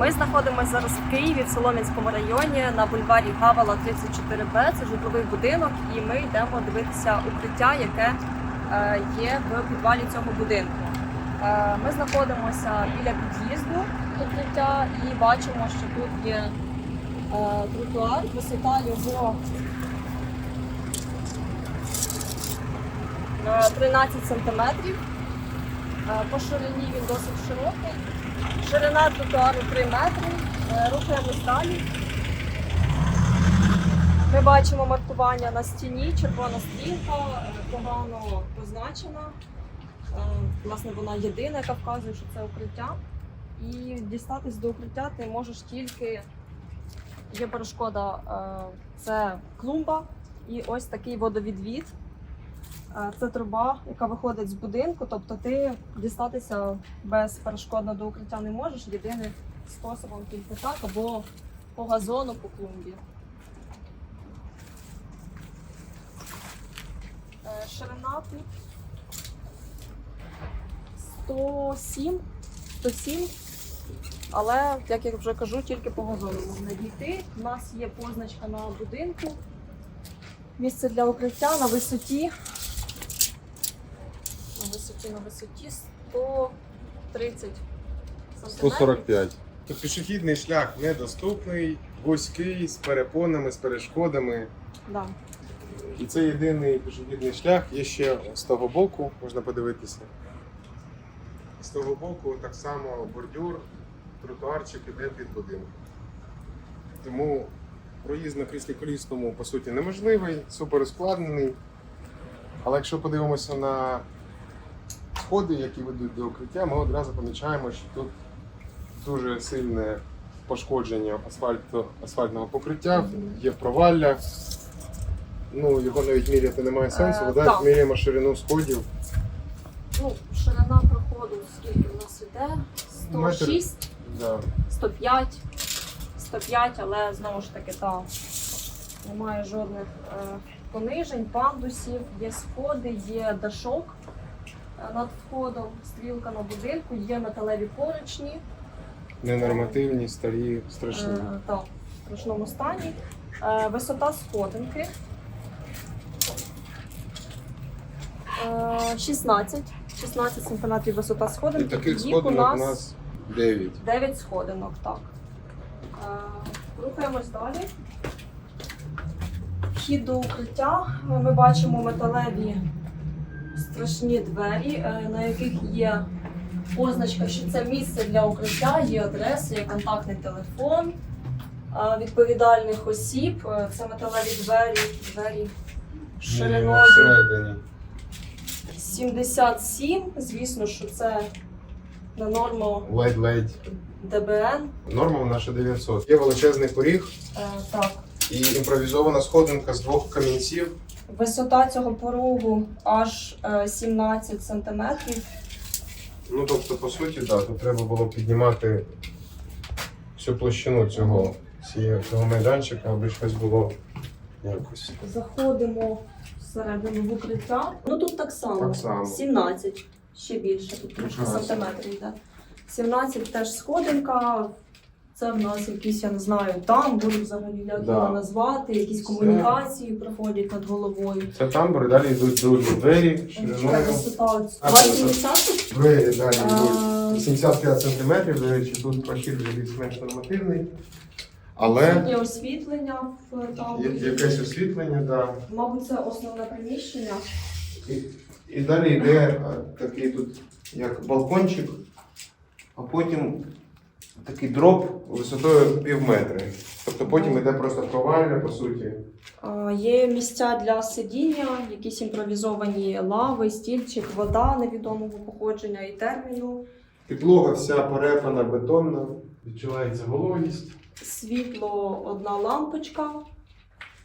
Ми знаходимося зараз в Києві, в Солом'янському районі на бульварі Гавала 34Б. Це житловий будинок, і ми йдемо дивитися укриття, яке е, є в підвалі цього будинку. Е, Ми знаходимося біля під'їзду укриття і бачимо, що тут є е, тротуар, висота його е, 13 сантиметрів. Е, По ширині він досить широкий. Ширина тротуару 3 метри. Е, Рухаємось далі. Ми бачимо маркування на стіні, червона стрілка, е, погано позначена. Е, Власне, вона єдина, яка вказує, що це укриття. І дістатись до укриття ти можеш тільки. Є перешкода, це клумба і ось такий водовідвід. Е, Це труба, яка виходить з будинку, тобто ти дістатися безперешкодно до укриття не можеш. Єдиним способом тільки так або по газону, по клумбі. Е, Ширина тут 107, 107, але, як я вже кажу, тільки по газону можна дійти. У нас є позначка на будинку. Місце для укриття на висоті. На на висоті 130 сантиметрів. 145. То пішохідний шлях недоступний, вузький, з перепонами, з перешкодами. Да. І це єдиний пішохідний шлях. Є ще з того боку, можна подивитися. З того боку так само бордюр, тротуарчик іде під будинком. Тому проїзд на кріслі колісному по суті неможливий, супер ускладнений. Але якщо подивимося на сходи, які ведуть до укриття, ми одразу помічаємо, що тут дуже сильне пошкодження асфальту, асфальтного покриття, є провалля. Ну, його навіть міряти немає сенсу, Е, вода так. міряємо ширину сходів. Ну, ширина проходу, скільки у нас іде? Метр. 106, Да. 105, 105, але знову ж таки, так, немає жодних е, понижень, пандусів, є сходи, є дашок над входом, стрілка на будинку, є металеві поручні. Ненормативні, старі, страшні. Е, так, в страшному стані. Е, висота сходинки. Е, 16. 16 см висота І сходинки. таких Їх у сходинок у нас нас 9. 9 сходинок, так. Е, рухаємось далі. Вхід до укриття. Ми бачимо металеві страшні двері, е, на яких є позначка, що це місце для укриття, є адреса, є контактний телефон е, відповідальних осіб. Е, Це металеві двері, двері шириною 77. Звісно, що це на норму Ледь-ледь. ДБН. Норма наша 900. Є величезний поріг Е, так. і імпровізована сходинка з двох камінців. Висота цього порогу аж е, 17 сантиметрів. Ну тобто, по суті, да, тут треба було піднімати всю площину цього, цього майданчика, аби щось було якось. Заходимо всередину в укриття. Ну тут так само. Так само. 17. Ще більше, тут трошки сантиметрів йде. 17 теж сходинка. Це в нас якісь, я не знаю, тамбур взагалі, як Да. його назвати, якісь комунікації проходять над головою. Це тамбур, далі йдуть другі двері, Така шириною. висота от А, 2,70. Двері далі А, йдуть 85 см, до речі, тут прохід вже більш-менш нормативний. Але Є освітлення в є тамбурі. якесь освітлення, да. Мабуть, це основне приміщення. І, і далі йде е, такий тут як балкончик, а потім такий дроп висотою пів метри. Тобто потім йде просто провалля, по суті. А, Є місця для сидіння, якісь імпровізовані лави, стільчик, вода невідомого походження і терміну, Підлога вся перепана бетонна, відчувається вологість. світло, одна лампочка,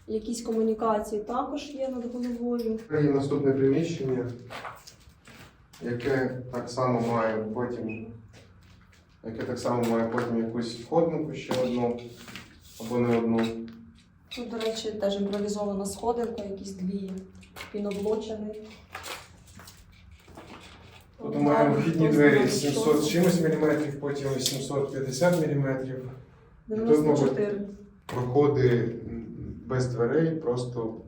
якісь комунікації також є над головою. Є наступне приміщення, яке так само має потім, яке так само має потім якусь входнику ще одну або не одну. Тут, до речі, теж імпровізована сходинка, якісь дві піноблочини. Тут маємо вхідні двері 700 з чимось міліметрів, потім 750 міліметрів. 94. Проходи без дверей, просто,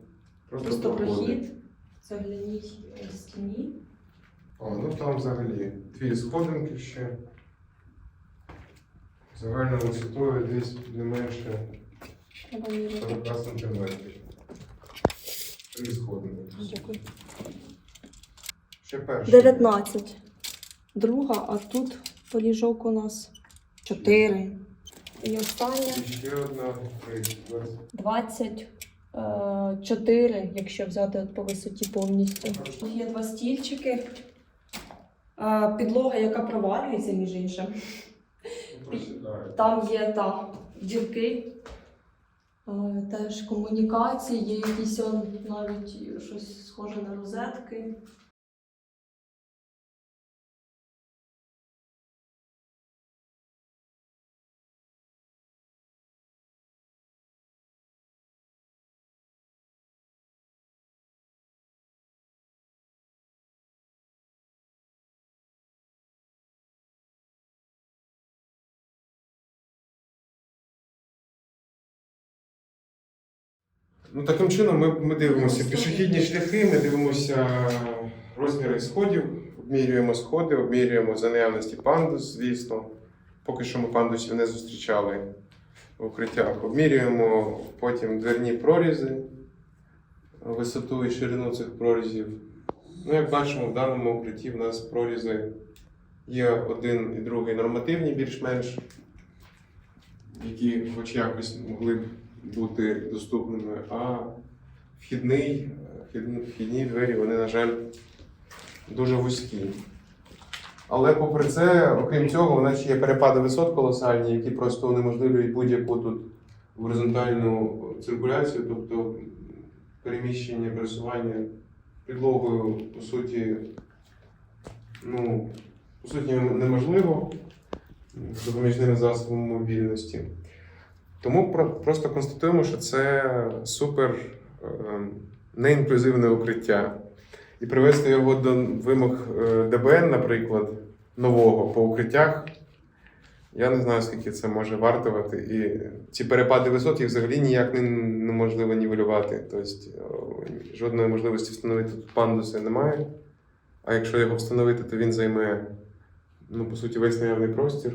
просто, Просто прохід. Загляніть стіні. О, ну там взагалі дві сходинки ще. Загальною висотою десь не менше 40 сантиметрів. Три сходинки. Дякую. Ще перше. 19. Друга, а тут поріжок у нас 4. І остання І ще одна. Три. Зараз. 24, якщо взяти по висоті повністю. Тут є два стільчики. Е, Підлога, яка провалюється, між іншим. Там є та дірки, е, теж комунікації, є якісь навіть щось схоже на розетки. Ну, таким чином ми, ми дивимося пішохідні шляхи, ми дивимося розміри сходів, обмірюємо сходи, обмірюємо за наявності пандус, звісно. Поки що ми пандусів не зустрічали в укриттях. Обмірюємо потім дверні прорізи, висоту і ширину цих прорізів. Ну, як бачимо, в даному укритті в нас прорізи є один і другий нормативні більш-менш, які хоч якось могли б бути доступними, а вхідний, вхідні, двері, вони, на жаль, дуже вузькі. Але попри це, окрім цього, у нас ще є перепади висот колосальні, які просто унеможливлюють будь-яку тут горизонтальну циркуляцію, тобто переміщення, пересування підлогою, по суті, ну, по суті, неможливо допоміжними засобами мобільності. Тому просто констатуємо, що це супер е, неінклюзивне укриття. І привести його до вимог е, ДБН, наприклад, нового по укриттях. Я не знаю, скільки це може вартувати. І ці перепади висот їх взагалі ніяк неможливо нівелювати. Тобто е, жодної можливості встановити тут пандуси немає. А якщо його встановити, то він займе, ну, по суті, весь наявний простір.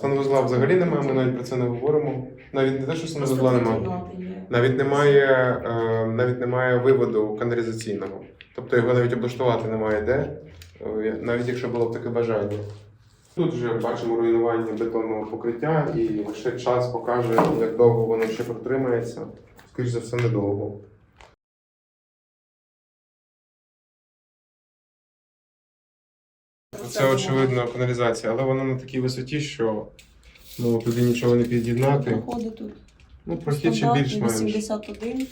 Санвузла взагалі немає, ми навіть про це не говоримо. Навіть не те, що санвузла немає. Навіть немає, е, навіть немає виводу каналізаційного. Тобто його навіть облаштувати немає де, е, навіть якщо було б таке бажання. Тут вже бачимо руйнування бетонного покриття, і лише час покаже, як довго воно ще протримається. Скоріше за все, недовго. Це очевидно каналізація, але вона на такій висоті, що ну, туди нічого не під'єднати. Проходи тут. Ну, прохід ще більш-менш. 81.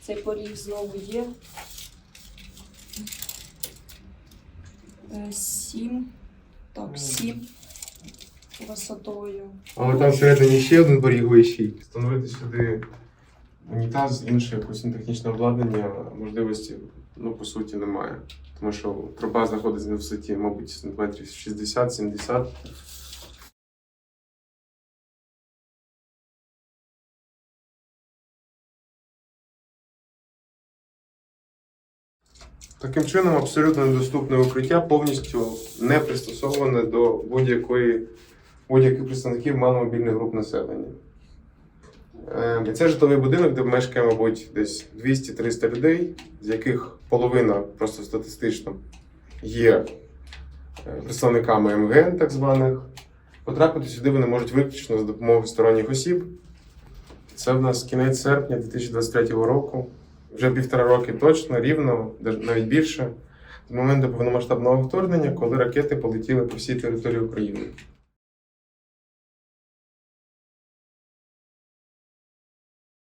Цей поріг знову є. 7. Так, 7 висотою. Але там всередині ще один поріг вищий. Встановити сюди унітаз, інше якесь технічне обладнання, можливості, ну, по суті, немає. Тому що труба знаходиться на висоті, мабуть, сантиметрів 60-70. Таким чином, абсолютно недоступне укриття повністю не пристосоване до будь-якої будь-яких представників маломобільних груп населення. Е, Це житловий будинок, де мешкає, мабуть, десь 200-300 людей, з яких половина просто статистично є е, представниками МГН, так званих. Потрапити сюди вони можуть виключно за допомогою сторонніх осіб. Це в нас кінець серпня 2023 року. Вже півтора роки точно, рівно, навіть більше, з моменту повномасштабного вторгнення, коли ракети полетіли по всій території України.